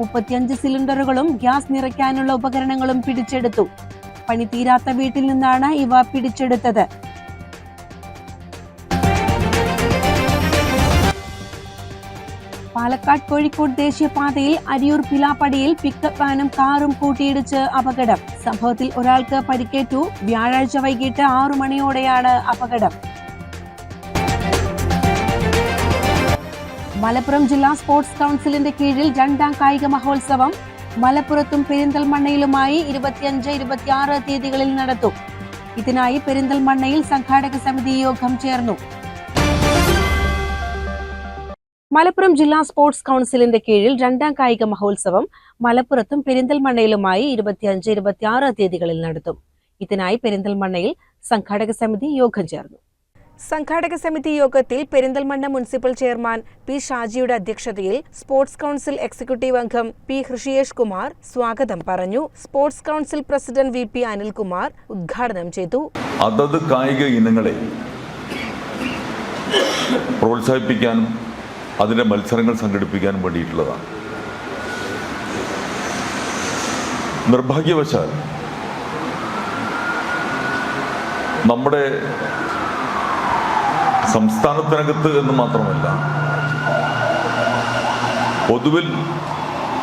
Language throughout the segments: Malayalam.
മുപ്പത്തിയഞ്ച് സിലിണ്ടറുകളും ഗ്യാസ് നിറയ്ക്കാനുള്ള ഉപകരണങ്ങളും പിടിച്ചെടുത്തു. പണി തീരാത്ത വീട്ടിൽ നിന്നാണ് ഇവ പിടിച്ചെടുത്തത്. പാലക്കാട് കോഴിക്കോട് ദേശീയപാതയിൽ അരിയൂർ പിലാപ്പടിയിൽ പിക്കപ്പ് വാനും കാറും കൂട്ടിയിടിച്ച് അപകടം. സംഭവത്തിൽ ഒരാൾക്ക് പരിക്കേറ്റു. വ്യാഴാഴ്ച വൈകിട്ട് ആറു മണിയോടെയാണ് അപകടം. മലപ്പുറം ജില്ലാ സ്പോർട്സ് കൗൺസിലിന്റെ കീഴിൽ രണ്ടാം കായിക മഹോത്സവം മലപ്പുറത്തും പെരിന്തൽമണ്ണയിലുമായി ഇരുപത്തിയഞ്ച് ഇരുപത്തിയാറ് തീയതികളിൽ നടത്തും. ഇതിനായി പെരിന്തൽമണ്ണയിൽ സംഘാടക സമിതി യോഗം ചേർന്നു. മലപ്പുറം ജില്ലാ സ്പോർട്സ് കൗൺസിലിന്റെ കീഴിൽ രണ്ടാം കായിക മഹോത്സവം മലപ്പുറത്തും പെരിന്തൽമണ്ണയിലുമായി ഇരുപത്തിയഞ്ച് ഇരുപത്തിയാറ് തീയതികളിൽ നടത്തും. ഇതിനായി പെരിന്തൽമണ്ണയിൽ സംഘാടക സമിതി യോഗം ചേർന്നു. സംഘാടക സമിതി യോഗത്തിൽ പെരിന്തൽമണ്ണ മുനിസിപ്പൽ ചെയർമാൻ പി ഷാജിയുടെ അധ്യക്ഷതയിൽ സ്പോർട്സ് കൗൺസിൽ എക്സിക്യൂട്ടീവ് അംഗം പി ഹൃഷിയേഷ് കുമാർ സ്വാഗതം പറഞ്ഞു. Sports council president V P Anilkumar ഉദ്ഘാടനം ചെയ്തു. അതത് കായിക ഇനങ്ങളെ പ്രോത്സാഹിപ്പിക്കാനും അതിന്റെ മത്സരങ്ങൾ സംഘടിപ്പിക്കാനും വേണ്ടിയിട്ടുള്ളതാണ്. നിർഭാഗ്യവശാൽ നമ്മുടെ സംസ്ഥാനത്തിനകത്ത് എന്ന് മാത്രമല്ല പൊതുവിൽ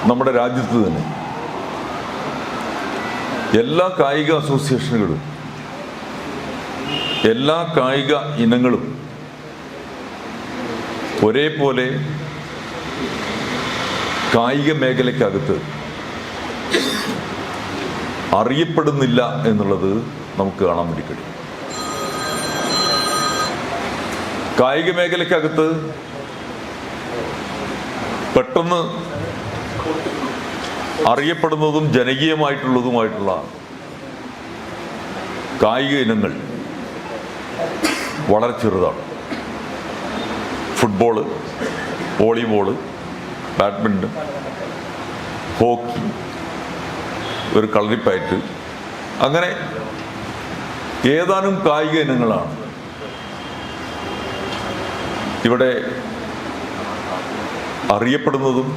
നമ്മുടെ രാജ്യത്ത് തന്നെ എല്ലാ കായിക അസോസിയേഷനുകളും എല്ലാ കായിക ഇനങ്ങളും ഒരേപോലെ കായിക മേഖലയ്ക്കകത്ത് അറിയപ്പെടുന്നില്ല എന്നുള്ളത് നമുക്ക് കാണാൻ വേണ്ടി കഴിയും. കായിക മേഖലയ്ക്കകത്ത് പെട്ടെന്ന് അറിയപ്പെടുന്നതും ജനകീയമായിട്ടുള്ളതുമായിട്ടുള്ള കായിക ഇനങ്ങൾ വളരെ ചെറുതാണ്. ഫുട്ബോൾ വോളിബോൾ ബാഡ്മിന്റൺ ഹോക്കി ഒരു കളരിപ്പയറ്റ് അങ്ങനെ ഏതാനും കായിക ഇനങ്ങളാണ്. ഇവിടെ അറിയപ്പെടുന്നതും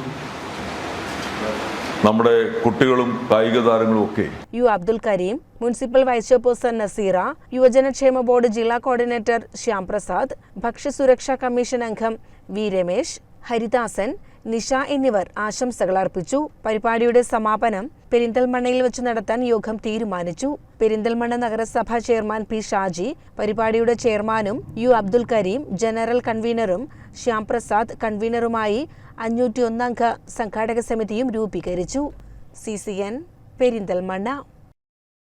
നമ്മുടെ കുട്ടികളും കായിക താരങ്ങളും ഒക്കെ. U Abdul Kareem municipal vice chairperson Naseera യുവജനക്ഷേമ board ജില്ലാ കോർഡിനേറ്റർ ശ്യാം പ്രസാദ് ഭക്ഷ്യസുരക്ഷാ കമ്മീഷൻ അംഗം വി രമേശ് ഹരിദാസൻ നിഷ എന്നിവർ ആശംസകൾ അർപ്പിച്ചു. പരിപാടിയുടെ സമാപനം പെരിന്തൽമണ്ണയിൽ വെച്ച് നടത്താൻ യോഗം തീരുമാനിച്ചു. പെരിന്തൽമണ്ണ നഗരസഭാ ചെയർമാൻ പി ഷാജി പരിപാടിയുടെ ചെയർമാനും യു അബ്ദുൽ കരീം ജനറൽ കൺവീനറും ശ്യാംപ്രസാദ് കൺവീനറുമായി അഞ്ഞൂറ്റി ഒന്നംഗ സംഘാടക സമിതിയും രൂപീകരിച്ചു. C C N Perinthalmanna.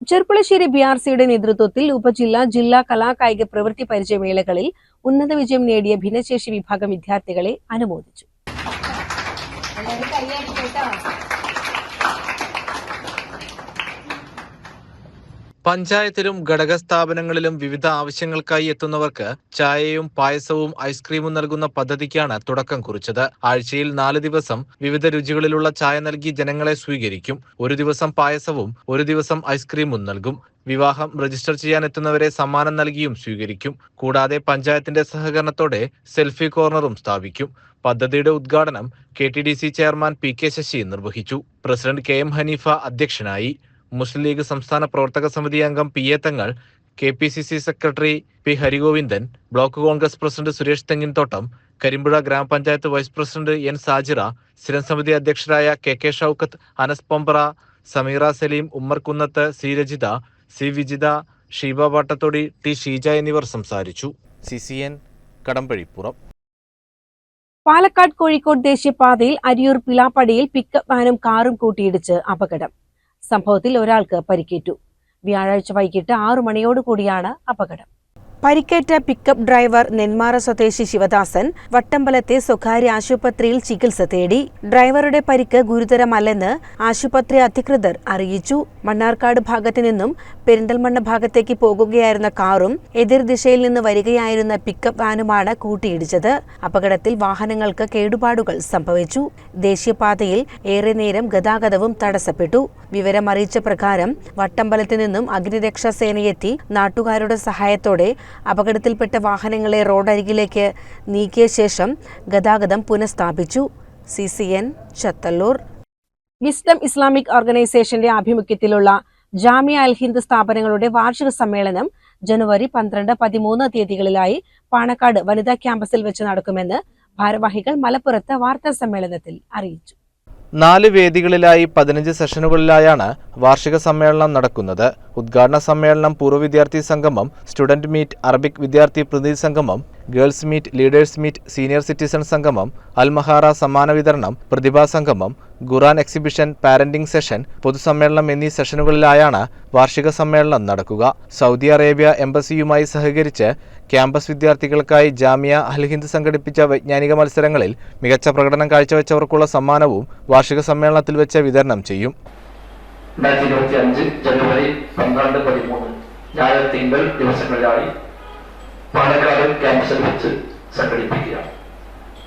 Cherpulassery B R സിയുടെ നേതൃത്വത്തിൽ ഉപജില്ല ജില്ലാ കലാകായിക പ്രവൃത്തി പരിചയമേളകളിൽ ഉന്നത വിജയം നേടിയ ഭിന്നശേഷി വിഭാഗം വിദ്യാർത്ഥികളെ അനുമോദിച്ചു. പഞ്ചായത്തിലും ഘടകസ്ഥാപനങ്ങളിലും വിവിധ ആവശ്യങ്ങൾക്കായി എത്തുന്നവർക്ക് ചായയും പായസവും ഐസ്ക്രീമും നൽകുന്ന പദ്ധതിക്കാണ് തുടക്കം കുറിച്ചത്. ആഴ്ചയിൽ നാല് ദിവസം വിവിധ രുചികളിലുള്ള ചായ നൽകി ജനങ്ങളെ സ്വീകരിക്കും. ഒരു ദിവസം പായസവും ഒരു ദിവസം ഐസ്ക്രീമും നൽകും. വിവാഹം രജിസ്റ്റർ ചെയ്യാൻ എത്തുന്നവരെ സമ്മാനം നൽകിയും സ്വീകരിക്കും. കൂടാതെ പഞ്ചായത്തിന്റെ സഹകരണത്തോടെ സെൽഫി കോർണറും സ്ഥാപിക്കും. പദ്ധതിയുടെ ഉദ്ഘാടനം K T D C chairman P K Sasi നിർവഹിച്ചു. പ്രസിഡന്റ് കെ എം ഹനീഫ അധ്യക്ഷനായി. മുസ്ലിം ലീഗ് സംസ്ഥാന പ്രവർത്തക സമിതി അംഗം P A Thangal K P C C secretary P Harigovindan block Congress president Suresh Thenginthottam Karimpuzha ഗ്രാമപഞ്ചായത്ത് വൈസ് പ്രസിഡന്റ് എൻ സാജിറ സ്ഥിരം സമിതി അധ്യക്ഷരായ K K Shoukath Anas Pompara Sameera Saleem Ummer Kunnath C Rajitha C Vijitha Sheeba Pattathodi T Sheeja എന്നിവർ സംസാരിച്ചു. C C N Kadampazhipuram. Palakkad Kozhikode ദേശീയപാതയിൽ അരിയൂർ പിലാപ്പടിയിൽ പിക്കപ്പ് വാനും കാറും കൂട്ടിയിടിച്ച് അപകടം. സംഭവത്തിൽ ഒരാൾക്ക് പരിക്കേറ്റു. വ്യാഴാഴ്ച വൈകിട്ട് ആറു മണിയോടുകൂടിയാണ് അപകടം. പരിക്കേറ്റ പിക്കപ്പ് ഡ്രൈവർ നെന്മാറ സ്വദേശി ശിവദാസൻ വട്ടമ്പലത്തെ സ്വകാര്യ ആശുപത്രിയിൽ ചികിത്സ തേടി. ഡ്രൈവറുടെ പരിക്ക് ഗുരുതരമല്ലെന്ന് ആശുപത്രി അധികൃതർ അറിയിച്ചു. മണ്ണാർക്കാട് ഭാഗത്തു നിന്നും പെരിന്തൽമണ്ണ ഭാഗത്തേക്ക് പോകുകയായിരുന്ന കാറും എതിർദിശയിൽ നിന്ന് വരികയായിരുന്ന പിക്കപ്പ് വാനുമാണ് കൂട്ടിയിടിച്ചത്. അപകടത്തിൽ വാഹനങ്ങൾക്ക് കേടുപാടുകൾ സംഭവിച്ചു. ദേശീയപാതയിൽ ഏറെ നേരം ഗതാഗതവും തടസ്സപ്പെട്ടു. വിവരമറിയിച്ച പ്രകാരം വട്ടമ്പലത്തു നിന്നും അഗ്നിരക്ഷാ സേനയെത്തി നാട്ടുകാരുടെ സഹായത്തോടെ അപകടത്തിൽപ്പെട്ട വാഹനങ്ങളെ റോഡരികിലേക്ക് നീക്കിയ ശേഷം ഗതാഗതം പുനഃസ്ഥാപിച്ചു. C C N Chathallur. Wisdom Islamic ഓർഗനൈസേഷന്റെ ആഭിമുഖ്യത്തിലുള്ള ജാമിയ അൽ ഹിന്ദ് സ്ഥാപനങ്ങളുടെ വാർഷിക സമ്മേളനം ജനുവരി പന്ത്രണ്ട് പതിമൂന്ന് തീയതികളിലായി പാണക്കാട് വനിതാ ക്യാമ്പസിൽ വെച്ച് നടക്കുമെന്ന് ഭാരവാഹികൾ മലപ്പുറത്ത് വാർത്താ സമ്മേളനത്തിൽ അറിയിച്ചു. നാല് വേദികളിലായി പതിനഞ്ച് സെഷനുകളിലായാണ് വാർഷിക സമ്മേളനം നടക്കുന്നത്. ഉദ്ഘാടന സമ്മേളനം പൂർവ വിദ്യാർത്ഥി സംഗമം സ്റ്റുഡന്റ് മീറ്റ് അറബിക് വിദ്യാർത്ഥി പ്രതിനിധി സംഗമം girls meet leaders meet senior citizen സംഗമം അൽമഹാറ സമ്മാന വിതരണം പ്രതിഭാ സംഗമം ഖുറാൻ എക്സിബിഷൻ പാരന്റിംഗ് സെഷൻ പൊതുസമ്മേളനം എന്നീ സെഷനുകളിലായാണ് വാർഷിക സമ്മേളനം നടക്കുക. സൗദി അറേബ്യ എംബസിയുമായി സഹകരിച്ച് ക്യാമ്പസ് വിദ്യാർത്ഥികൾക്കായി ജാമിയ അൽഹിന്ദ് സംഘടിപ്പിച്ച വൈജ്ഞാനിക മത്സരങ്ങളിൽ മികച്ച പ്രകടനം കാഴ്ചവെച്ചവർക്കുള്ള സമ്മാനവും വാർഷിക സമ്മേളനത്തിൽ വെച്ച് വിതരണം ചെയ്യും. രണ്ടായിരത്തി ഇരുപത്തി അഞ്ച് ജനുവരി പന്ത്രണ്ട് പതിമൂന്ന് ഞായർ തിങ്കൾ ദിവസങ്ങളിലായി പാലക്കാട് ക്യാമ്പസിൽ വെച്ച് സംഘടിപ്പിക്കുക.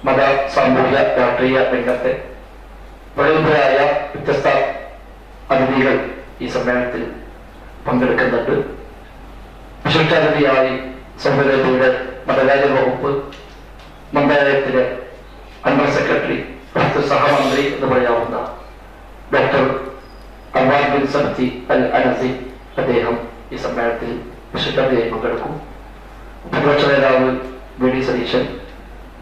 മത സാമൂഹിക രാഷ്ട്രീയ രംഗത്തെ പ്രഗത്ഭരായ വ്യത്യസ്ത അതിഥികൾ ഈ സമ്മേളനത്തിൽ പങ്കെടുക്കുന്നുണ്ട്. വിശിഷ്ടാതിഥിയായി സംഘടനയുടെ മതകാര്യ വകുപ്പ് മന്ത്രാലയത്തിലെ അണ്ടർ സെക്രട്ടറി സഹമന്ത്രി എന്ന് പറയാവുന്ന doctor Anwar bin Sabti al Anazi അദ്ദേഹം ഈ സമ്മേളനത്തിൽ വിശിഷ്ടതയായി പങ്കെടുക്കും. പ്രതിപക്ഷ നേതാവ് വി ഡി സതീശൻ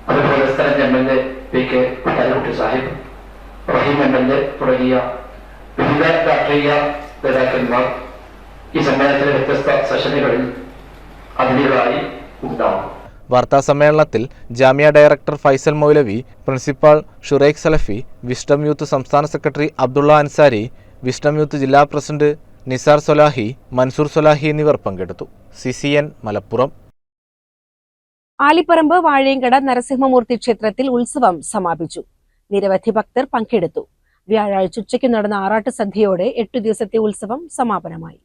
അതുപോലെ സ്ഥലം M L A P K Pattalakkutty Sahib Raheem M L A തുടങ്ങിയ വിവിധ രാഷ്ട്രീയ നേതാക്കന്മാർ ഈ സമ്മേളനത്തിലെ വ്യത്യസ്ത സെഷനുകളിൽ അതിഥികളായി ഉണ്ടാവും. വാർത്താ സമ്മേളനത്തിൽ Jamia director Faisal Moulavi principal Shuraikh Salafi wisdom youth സംസ്ഥാന secretary Abdulla Ansari wisdom youth ജില്ലാ പ്രസിഡന്റ് നിസാർ സൊലാഹി മൻസൂർ സൊലാഹി എന്നിവർ പങ്കെടുത്തു. C C N Malappuram. Alipparamba Vazhayangada Narasimhamurthy ക്ഷേത്രത്തിൽ ഉത്സവം സമാപിച്ചു. നിരവധി ഭക്തർ പങ്കെടുത്തു. വ്യാഴാഴ്ച ഉച്ചയ്ക്ക് നടന്ന ആറാട്ട് സന്ധ്യയോടെ എട്ടു ദിവസത്തെ ഉത്സവം സമാപനമായി.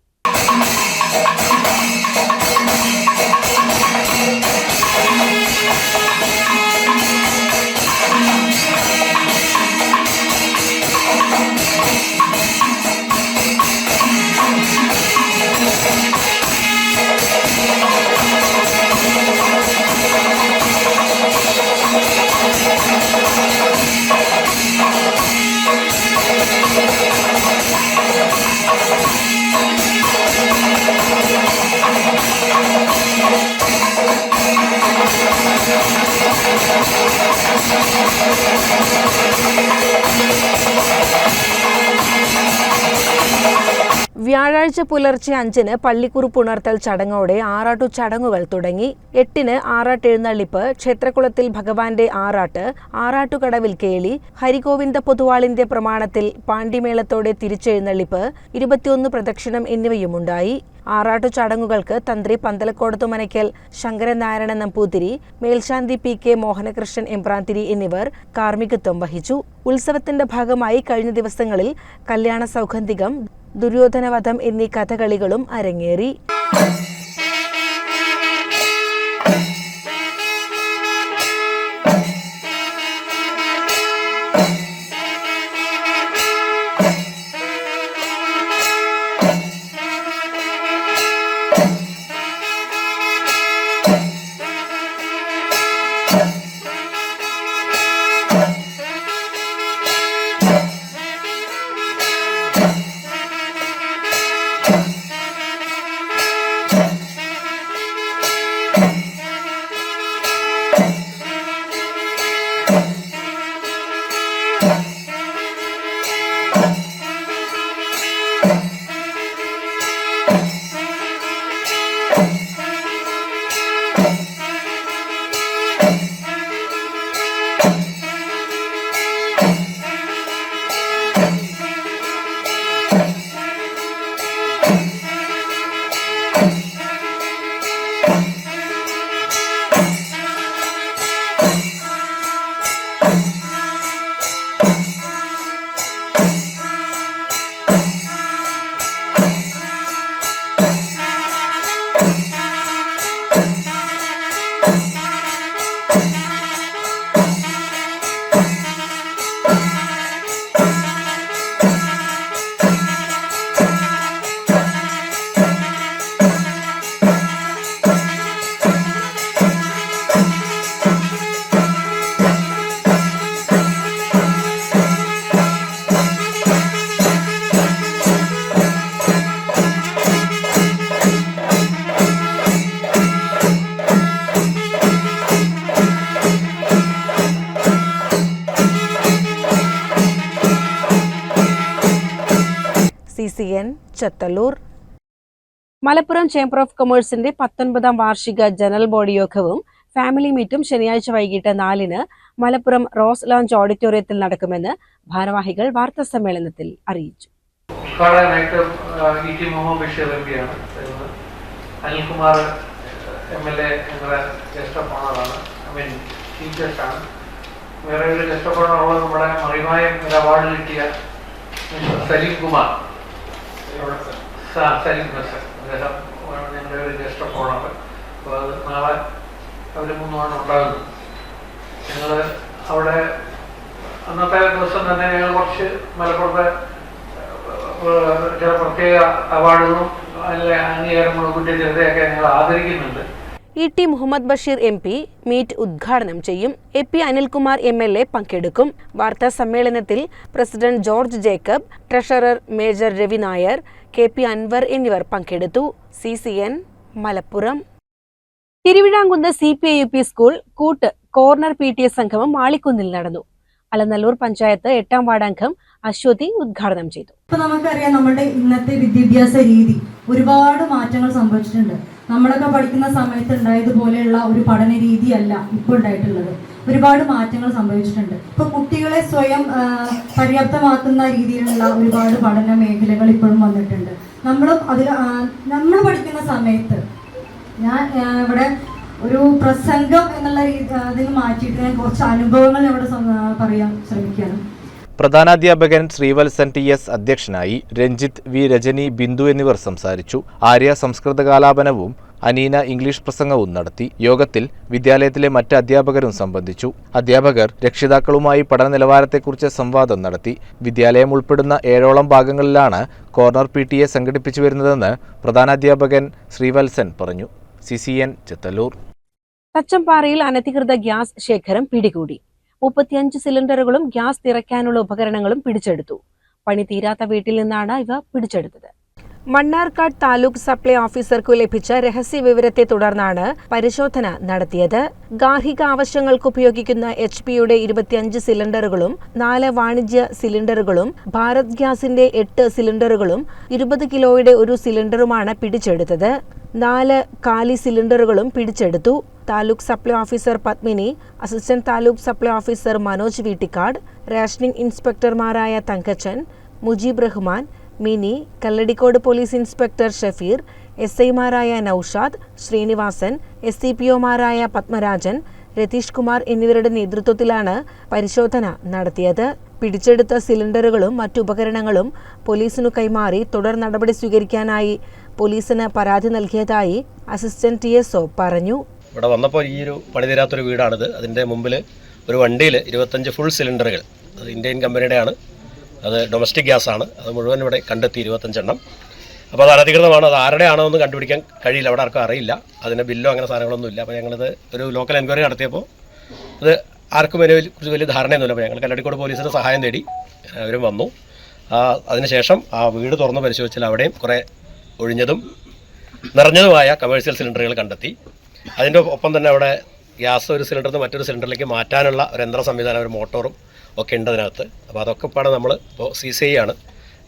വ്യാഴാഴ്ച പുലർച്ചെ അഞ്ചിന് പള്ളിക്കുറുപ്പ് ഉണർത്തൽ ചടങ്ങോടെ ആറാട്ടു ചടങ്ങുകൾ തുടങ്ങി. എട്ടിന് ആറാട്ട് എഴുന്നള്ളിപ്പ് ക്ഷേത്രകുളത്തിൽ ഭഗവാന്റെ ആറാട്ട് ആറാട്ടുകടവിൽ കേളി ഹരിഗോവിന്ദ പൊതുവാളിന്റെ പ്രമാണത്തിൽ പാണ്ഡിമേളത്തോടെ തിരിച്ചെഴുന്നള്ളിപ്പ് ഇരുപത്തിയൊന്ന് പ്രദക്ഷിണം എന്നിവയുമുണ്ടായി. ആറാട്ടു ചടങ്ങുകൾക്ക് തന്ത്രി പന്തലക്കോടത്തു മനയ്ക്കൽ ശങ്കരനാരായണ നമ്പൂതിരി മേൽശാന്തി പി കെ മോഹനകൃഷ്ണൻ എംപ്രാന്തിരി എന്നിവർ കാർമ്മികത്വം വഹിച്ചു. ഉത്സവത്തിന്റെ ഭാഗമായി കഴിഞ്ഞ ദിവസങ്ങളിൽ കല്യാണ സൗഗന്ധികം ദുര്യോധനവധം എന്നീ കഥകളികളും അരങ്ങേറി. ചത്തല്ലൂർ മലപ്പുറം ചേംബർ ഓഫ് കൊമേഴ്സിന്റെ പത്തൊൻപതാം വാർഷിക ജനറൽ ബോഡി യോഗവും ഫാമിലി മീറ്റും ശനിയാഴ്ച വൈകിട്ട് നാലിന് മലപ്പുറം റോസ് ലോഞ്ച് ഓഡിറ്റോറിയത്തിൽ നടക്കുമെന്ന് ഭാരവാഹികൾ വാർത്താ സമ്മേളനത്തിൽ അറിയിച്ചു അനിൽകുമാർ എം എൽ എ ഞങ്ങളുടെ ഗസ്റ്റ് ഐ മീൻ വേറെ ഒരു നമ്മുടെ മറിമായം ഒരു അവാർഡ് കിട്ടിയ സലീം കുമാർ. സ- സലീം സർ അദ്ദേഹം ഞങ്ങളുടെ ഒരു ഓഫ് ഓണർ അപ്പോൾ അത് നാളെ അവർ മൂന്നുമാണ് ഉണ്ടാകുന്നത് ഞങ്ങൾ അവിടെ അന്നത്തെ ദിവസം തന്നെ ഞങ്ങൾ കുറച്ച് മലപ്പുറത്തെ ചില പ്രത്യേക അവാർഡുകളും അതിലെ അംഗീകാരങ്ങളും കുറ്റചരിതയൊക്കെ ഞങ്ങൾ ആദരിക്കുന്നുണ്ട്. E T Muhammad Basheer M P meet ഉദ്ഘാടനം ചെയ്യും. A P Anilkumar M L A പങ്കെടുക്കും. വാർത്താ സമ്മേളനത്തിൽ president George Jacob treasurer major Ravi Nair K P Anwar എന്നിവർ പങ്കെടുത്തു. C C N Malappuram. Thiruvizhamkunnu C P I U P school കൂട്ട് കോർണർ പി ടി എസ് സംഗമം മാളിക്കുന്നിൽ നടന്നു. അലനല്ലൂർ പഞ്ചായത്ത് എട്ടാം വാർഡംഗം അശ്വതി ഉദ്ഘാടനം ചെയ്തു. ഇപ്പൊ നമുക്കറിയാം നമ്മുടെ ഇന്നത്തെ വിദ്യാഭ്യാസ രീതി ഒരുപാട് മാറ്റങ്ങൾ സംഭവിച്ചിട്ടുണ്ട്. നമ്മളൊക്കെ പഠിക്കുന്ന സമയത്ത് ഉണ്ടായതുപോലെയുള്ള ഒരു പഠന രീതിയല്ല ഇപ്പോൾ ഉണ്ടായിട്ടുള്ളത്. ഒരുപാട് മാറ്റങ്ങൾ സംഭവിച്ചിട്ടുണ്ട്. ഇപ്പൊ കുട്ടികളെ സ്വയം പര്യാപ്തമാക്കുന്ന രീതിയിലുള്ള ഒരുപാട് പഠന മേഖലകൾ ഇപ്പോഴും വന്നിട്ടുണ്ട്. നമ്മൾ അതിൽ നമ്മൾ പഠിക്കുന്ന സമയത്ത് ഞാൻ ഇവിടെ ഒരു പ്രസംഗം എന്നുള്ള രീതി അതിന് മാറ്റിയിട്ട് ഞാൻ കുറച്ച് അനുഭവങ്ങൾ ഇവിടെ പറയാൻ ശ്രമിക്കുകയാണ്. പ്രധാനാധ്യാപകൻ ശ്രീവത്സൻ ടി എസ് അധ്യക്ഷനായി രഞ്ജിത്ത് വി രജനി ബിന്ദു എന്നിവർ സംസാരിച്ചു. ആര്യ സംസ്കൃത കാലാപനവും അനീന ഇംഗ്ലീഷ് പ്രസംഗവും നടത്തി. യോഗത്തിൽ വിദ്യാലയത്തിലെ മറ്റ് അധ്യാപകരും സംബന്ധിച്ചു. അധ്യാപകർ രക്ഷിതാക്കളുമായി പഠന നിലവാരത്തെക്കുറിച്ച് സംവാദം നടത്തി. വിദ്യാലയം ഉൾപ്പെടുന്ന ഏഴോളം ഭാഗങ്ങളിലാണ് കോർണർ പി ടി എ സംഘടിപ്പിച്ചു വരുന്നതെന്ന് പ്രധാനാധ്യാപകൻ ശ്രീവത്സൻ പറഞ്ഞു. C C N Chethallur. തച്ചമ്പാറയിൽ അനധികൃത ഗ്യാസ് ശേഖരം പിടികൂടി. മുപ്പത്തിയഞ്ച് സിലിണ്ടറുകളും ഗ്യാസ് നിറയ്ക്കാനുള്ള ഉപകരണങ്ങളും പിടിച്ചെടുത്തു. പണി തീരാത്ത വീട്ടിൽ നിന്നാണ് ഇവ പിടിച്ചെടുത്തത്. മണ്ണാർക്കാട് താലൂക്ക് സപ്ലൈ ഓഫീസർക്കു ലഭിച്ച രഹസ്യ വിവരത്തെ തുടർന്നാണ് പരിശോധന നടത്തിയത്. ഗാർഹിക ആവശ്യങ്ങൾക്ക് ഉപയോഗിക്കുന്ന എച്ച് പിയുടെ ഇരുപത്തിയഞ്ച് സിലിണ്ടറുകളും നാല് വാണിജ്യ സിലിണ്ടറുകളും ഭാരത് ഗ്യാസിന്റെ എട്ട് സിലിണ്ടറുകളും ഇരുപത് കിലോയുടെ ഒരു സിലിണ്ടറുമാണ് പിടിച്ചെടുത്തത്. നാല് കാലി സിലിണ്ടറുകളും പിടിച്ചെടുത്തു. Taluk supply officer Padmini assistant taluk supply officer Manoj Veettikkad rationing ഇൻസ്പെക്ടർമാരായ Thankachan Mujeeb Rahman Mini Kalladikode police inspector Shafeer S ഐമാരായ Naushad Sreenivasan S C P ഒമാരായ Padmarajan Ratheesh Kumar എന്നിവരുടെ നേതൃത്വത്തിലാണ് പരിശോധന നടത്തിയത്. പിടിച്ചെടുത്ത സിലിണ്ടറുകളും മറ്റു ഉപകരണങ്ങളും പോലീസിനു കൈമാറി തുടർ നടപടി സ്വീകരിക്കാനായി പോലീസിന് പരാതി നൽകിയതായി അസിസ്റ്റന്റ് ടി എസ് ഒ പറഞ്ഞു. ഇവിടെ വന്നപ്പോൾ ഈ ഒരു പണി തീരാത്തൊരു വീടാണിത്. അതിന്റെ മുമ്പിൽ ഒരു വണ്ടിയിൽ ഇരുപത്തഞ്ച് ഫുൾ സിലിണ്ടറുകൾ അത് ഇന്ത്യൻ കമ്പനിയുടെയാണ്. അത് ഡൊമസ്റ്റിക് ഗ്യാസ് ആണ്. അത് മുഴുവൻ ഇവിടെ കണ്ടെത്തി ഇരുപത്തഞ്ചെണ്ണം. അപ്പോൾ അത് അനധികൃതമാണ്. അത് ആരുടെ ആണോ എന്ന് കണ്ടുപിടിക്കാൻ കഴിയില്ല. അവിടെ ആർക്കും അറിയില്ല. അതിന് ബില്ലോ അങ്ങനെ സാധനങ്ങളൊന്നും ഇല്ല. അപ്പോൾ ഞങ്ങളിത് ഒരു ലോക്കൽ എൻക്വയറി നടത്തിയപ്പോൾ അത് ആർക്കും അതിനെ കുറിച്ച് വലിയ ധാരണയൊന്നുമില്ല. അപ്പോൾ ഞങ്ങൾ കല്ലടിക്കോട് പോലീസിന്റെ സഹായം തേടി അവരും വന്നു. അതിനുശേഷം ആ വീട് തുറന്ന് പരിശോധിച്ചാൽ അവിടെയും കുറേ ഒഴിഞ്ഞതും നിറഞ്ഞതുമായ കമേഴ്ഷ്യൽ സിലിണ്ടറുകൾ കണ്ടെത്തി. അതിന്റെ ഒപ്പം തന്നെ അവിടെ ഗ്യാസ് ഒരു സിലിണ്ടറിൽ നിന്ന് മറ്റൊരു സിലിണ്ടറിലേക്ക് മാറ്റാനുള്ള ഒരു യന്ത്ര സംവിധാനം ഒരു മോട്ടോറും ഒക്കെ ഉണ്ട് അതിനകത്ത്. അപ്പോൾ അതൊക്കെ പാടെ നമ്മൾ ഇപ്പോൾ സി സി ഐ ആണ്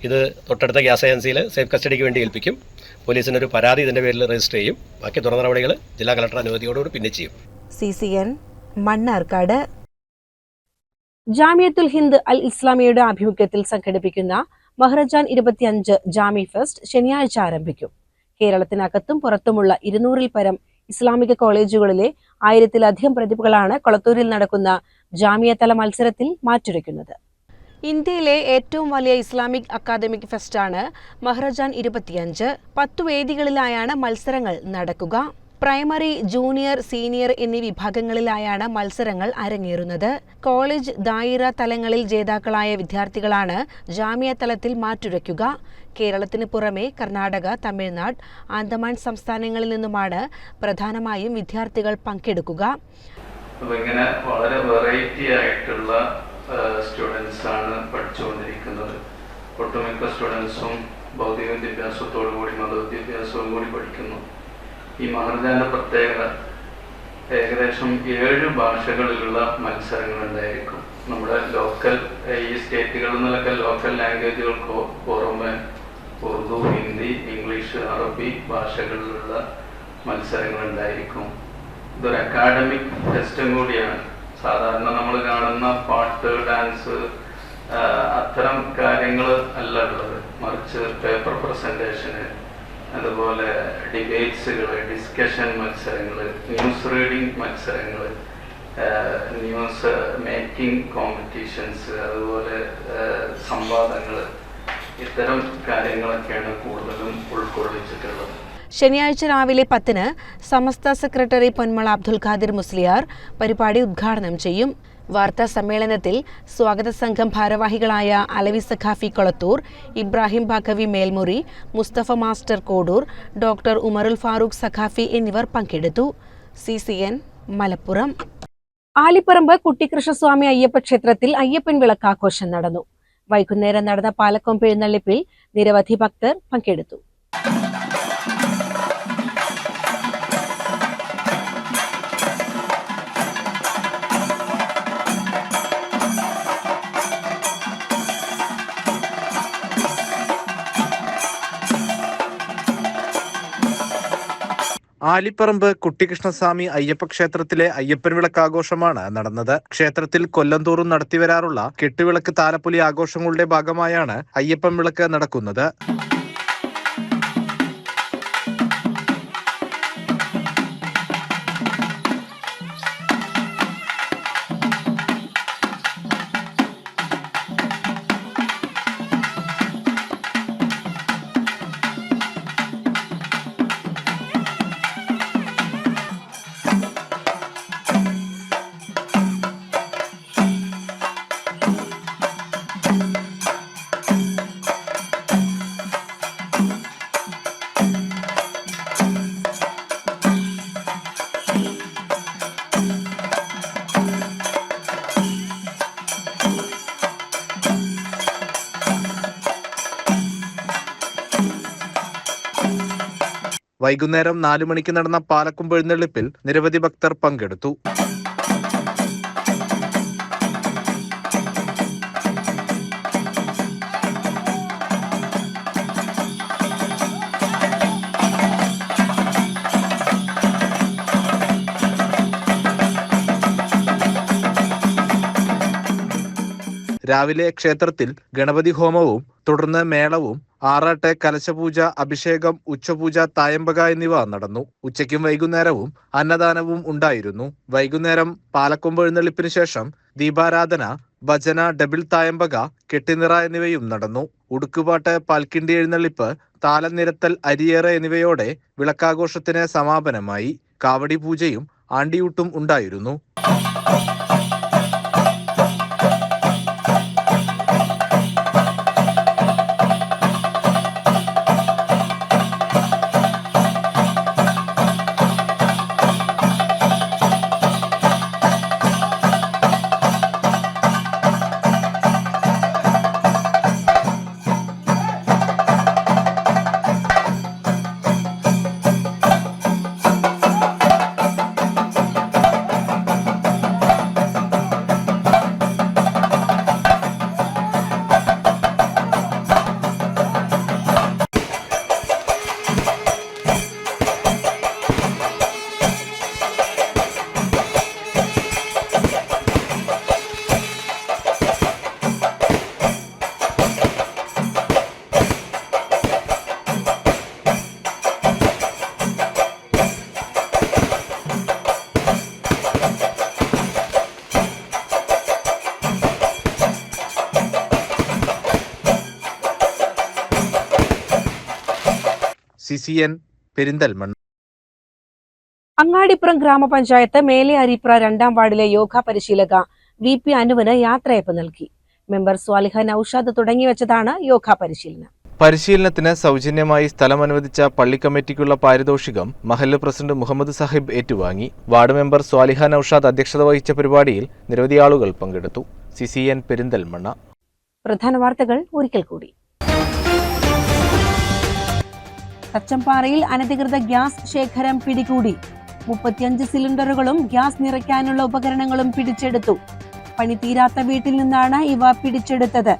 ഇത് തൊട്ടടുത്ത ഗ്യാസ് ഏജൻസിയിൽ സേഫ് കസ്റ്റഡിക്ക് വേണ്ടി ഏൽപ്പിക്കും. പോലീസിനൊരു പരാതി ഇതിന്റെ പേരിൽ രജിസ്റ്റർ ചെയ്യും. ബാക്കി തുടർ നടപടികൾ ജില്ലാ കളക്ടർ അനുമതിയോടുകൂടി പിന്നെ ചെയ്യും. C C N Mannarkkad. Jamiathul Hind Al ഇസ്ലാമിയുടെ ആഭിമുഖ്യത്തിൽ സംഘടിപ്പിക്കുന്ന മഹ്റജാൻ ഇരുപത്തിയഞ്ച് ജാമി ഫെസ്റ്റ് ശനിയാഴ്ച ആരംഭിക്കും. കേരളത്തിനകത്തും പുറത്തുമുള്ള ഇരുന്നൂറിൽ പരം ഇസ്ലാമിക കോളേജുകളിലെ ആയിരത്തിലധികം പ്രതിഭകളാണ് കൊളത്തൂരിൽ നടക്കുന്ന ജാമിയതല മത്സരത്തിൽ മാറ്റുരയ്ക്കുന്നത്. ഇന്ത്യയിലെ ഏറ്റവും വലിയ ഇസ്ലാമിക് അക്കാദമിക് ഫെസ്റ്റാണ് മഹ്റജാൻ ഇരുപത്തിയഞ്ച്. പത്തു വേദികളിലായാണ് മത്സരങ്ങൾ നടക്കുക. പ്രൈമറി ജൂനിയർ സീനിയർ എന്നീ വിഭാഗങ്ങളിലായാണ് മത്സരങ്ങൾ അരങ്ങേറുന്നത്. കോളേജ് ദായിറ തലങ്ങളിൽ ജേതാക്കളായ വിദ്യാർത്ഥികളാണ് ജാമ്യ തലത്തിൽ മാറ്റുരയ്ക്കുക. കേരളത്തിന് പുറമെ കർണാടക തമിഴ്നാട് ആൻഡമാൻ സംസ്ഥാനങ്ങളിൽ നിന്നുമാണ് പ്രധാനമായും വിദ്യാർത്ഥികൾ പങ്കെടുക്കുക. വളരെ ആയിട്ടുള്ള പഠിച്ചുകൊണ്ടിരിക്കുന്നത്. ഒട്ടുമിക്ക സ്റ്റുഡൻസും ഭൗതിക വിദ്യാഭ്യാസത്തോടു കൂടി മതവിദ്യാഭ്യാസവും കൂടി പഠിക്കുന്നു. ഈ മഹർജാന്റെ പ്രത്യേകത ഏകദേശം ഏഴ് ഭാഷകളിലുള്ള മത്സരങ്ങൾ ഉണ്ടായിരിക്കും നമ്മുടെ ലോക്കൽ ഈ സ്റ്റേറ്റുകളിൽ നിന്നൊക്കെ ലോക്കൽ ലാംഗ്വേജുകൾക്ക് പുറമെ ഉറുദു ഹിന്ദി ഇംഗ്ലീഷ് അറബി ഭാഷകളിലുള്ള മത്സരങ്ങൾ ഉണ്ടായിരിക്കും ഇതൊരു അക്കാഡമിക് ടെസ്റ്റും കൂടിയാണ്. സാധാരണ നമ്മൾ കാണുന്ന പാട്ട് ഡാൻസ് അത്തരം കാര്യങ്ങൾ അല്ല ഉള്ളത്. മറിച്ച് പേപ്പർ പ്രസന്റേഷന് അതുപോലെ ഡിബേറ്റ്സുകൾ ഡിസ്കഷൻ മത്സരങ്ങൾ ന്യൂസ് റീഡിംഗ് മത്സരങ്ങൾ ന്യൂസ് മേക്കിംഗ് കോമ്പറ്റീഷൻസ് അതുപോലെ സംവാദങ്ങൾ ഇത്തരം കാര്യങ്ങളൊക്കെയാണ് കൂടുതലും ഉൾക്കൊള്ളിച്ചിട്ടുള്ളത്. ശനിയാഴ്ച രാവിലെ പത്തിന് സമസ്ത സെക്രട്ടറി പൊന്മള അബ്ദുൽ ഖാദിർ മുസ്ലിയാർ പരിപാടി ഉദ്ഘാടനം ചെയ്യും. വാർത്താ സമ്മേളനത്തിൽ സ്വാഗത സംഘം ഭാരവാഹികളായ അലവി സഖാഫി കൊളത്തൂർ ഇബ്രാഹിം ബാഖവി മേൽമുറി മുസ്തഫ മാസ്റ്റർ കോഡൂർ ഡോക്ടർ ഉമറുൽ ഫാറൂഖ് സഖാഫി എന്നിവർ പങ്കെടുത്തു. C C N Malappuram. Alipparamba Kuttikrishnaswamy Ayyappa ക്ഷേത്രത്തിൽ അയ്യപ്പൻ വിളക്കാഘോഷം നടന്നു. വൈകുന്നേരം നടന്ന പാലക്കൊമ്പ് എഴുന്നള്ളിപ്പിൽ നിരവധി ഭക്തർ പങ്കെടുത്തു. ആലിപ്പറമ്പ് കുട്ടികൃഷ്ണസ്വാമി അയ്യപ്പ ക്ഷേത്രത്തിലെ അയ്യപ്പൻ വിളക്ക് ആഘോഷമാണ് നടന്നത്. ക്ഷേത്രത്തിൽ കൊല്ലം തോറും നടത്തിവരാറുള്ള കെട്ടുവിളക്ക് താലപ്പൊലി ആഘോഷങ്ങളുടെ ഭാഗമായാണ് അയ്യപ്പൻ വിളക്ക് നടക്കുന്നത്. വൈകുന്നേരം നാലു മണിക്ക് നടന്ന പാലക്കുമ്പ് എഴുന്നള്ളിപ്പിൽ നിരവധി ഭക്തർ പങ്കെടുത്തു. രാവിലെ ക്ഷേത്രത്തിൽ ഗണപതി ഹോമവും തുടർന്ന് മേളവും ആറാട്ട് കലശപൂജ അഭിഷേകം ഉച്ചപൂജ തായമ്പക എന്നിവ നടന്നു. ഉച്ചയ്ക്കും വൈകുന്നേരവും അന്നദാനവും ഉണ്ടായിരുന്നു. വൈകുന്നേരം പാലക്കൊമ്പ് എഴുന്നള്ളിപ്പിന് ശേഷം ദീപാരാധന ഭജന ഡബിൾ തായമ്പക കെട്ടിനിറ എന്നിവയും നടന്നു. ഉടുക്കുപാട്ട് പാൽക്കിണ്ടി എഴുന്നള്ളിപ്പ് താലം നിരത്തൽ അരിയേറ എന്നിവയോടെ വിളക്കാഘോഷത്തിന് സമാപനമായി. കാവടി പൂജയും ആണ്ടിയൂട്ടും ഉണ്ടായിരുന്നു. C N Perinthalmanna. അങ്ങാടിപ്പുറം ഗ്രാമപഞ്ചായത്ത് മേലെ അരിപ്ര രണ്ടാം വാർഡിലെ യോഗ പരിശീലക വി പി അനുവിന് യാത്രയപ്പ് നൽകി. മെമ്പർ സ്വാലിഹ നൌഷാദ് തുടങ്ങിവെച്ചതാണ് യോഗ പരിശീലനം. പരിശീലനത്തിന് സൗജന്യമായി സ്ഥലം അനുവദിച്ച പള്ളി കമ്മിറ്റിക്കുള്ള പാരിതോഷികം മഹല്ല് പ്രസിഡന്റ് മുഹമ്മദ് സാഹിബ് ഏറ്റുവാങ്ങി. വാർഡ് മെമ്പർ സ്വാലിഹ നൌഷാദ് അധ്യക്ഷത വഹിച്ച പരിപാടിയിൽ നിരവധി ആളുകൾ പങ്കെടുത്തു. C C N Perinthalmanna. പ്രധാന വാർത്തകൾ ഒരിക്കൽ കൂടി. തച്ചമ്പാറയിൽ അനധികൃത ഗ്യാസ് ശേഖരം പിടികൂടി. മുപ്പത്തിയഞ്ച് സിലിണ്ടറുകളും ഗ്യാസ് നിറയ്ക്കാനുള്ള ഉപകരണങ്ങളും പിടിച്ചെടുത്തു. പണി തീരാത്ത വീട്ടിൽ നിന്നാണ് ഇവ പിടിച്ചെടുത്തത്.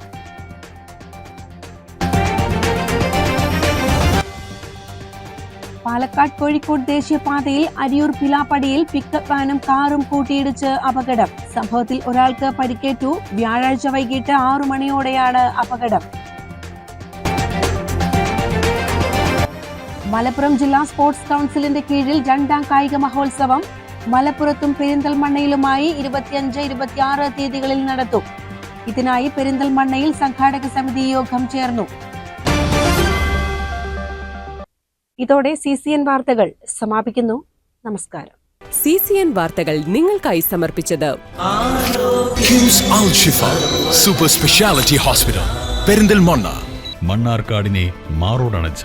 പാലക്കാട് കോഴിക്കോട് ദേശീയപാതയിൽ അരിയൂർ പിലാപ്പടിയിൽ പിക്കപ്പ് വാനും കാറും കൂട്ടിയിടിച്ച് അപകടം. സംഭവത്തിൽ ഒരാൾക്ക് പരിക്കേറ്റു. വ്യാഴാഴ്ച വൈകിട്ട് ആറു മണിയോടെയാണ് അപകടം. മലപ്പുറം ജില്ലാ സ്പോർട്സ് കൗൺസിലിന്റെ കീഴിൽ രണ്ടാം കായിക മഹോത്സവം മലപ്പുറത്തും പെരിന്തൽമണ്ണയിലുമായി ഇരുപത്തിയഞ്ച് ഇരുപത്തിയാറ് തീയതികളിൽ നടത്തും. ഇതിനായി പെരിന്തൽമണ്ണയിൽ സംഘാടക സമിതി യോഗം ചേർന്നു. ഇതോടെ സി സി എൻ വാർത്തകൾ സമാപിക്കുന്നു. നമസ്കാരം. സി സി എൻ വാർത്തകൾ നിങ്ങൾക്കായി സമർപ്പിച്ചത് super speciality hospital Super Speciality Hospital, Perinthalmanna മണ്ണാർക്കാടിനെ മാറോടണച്ച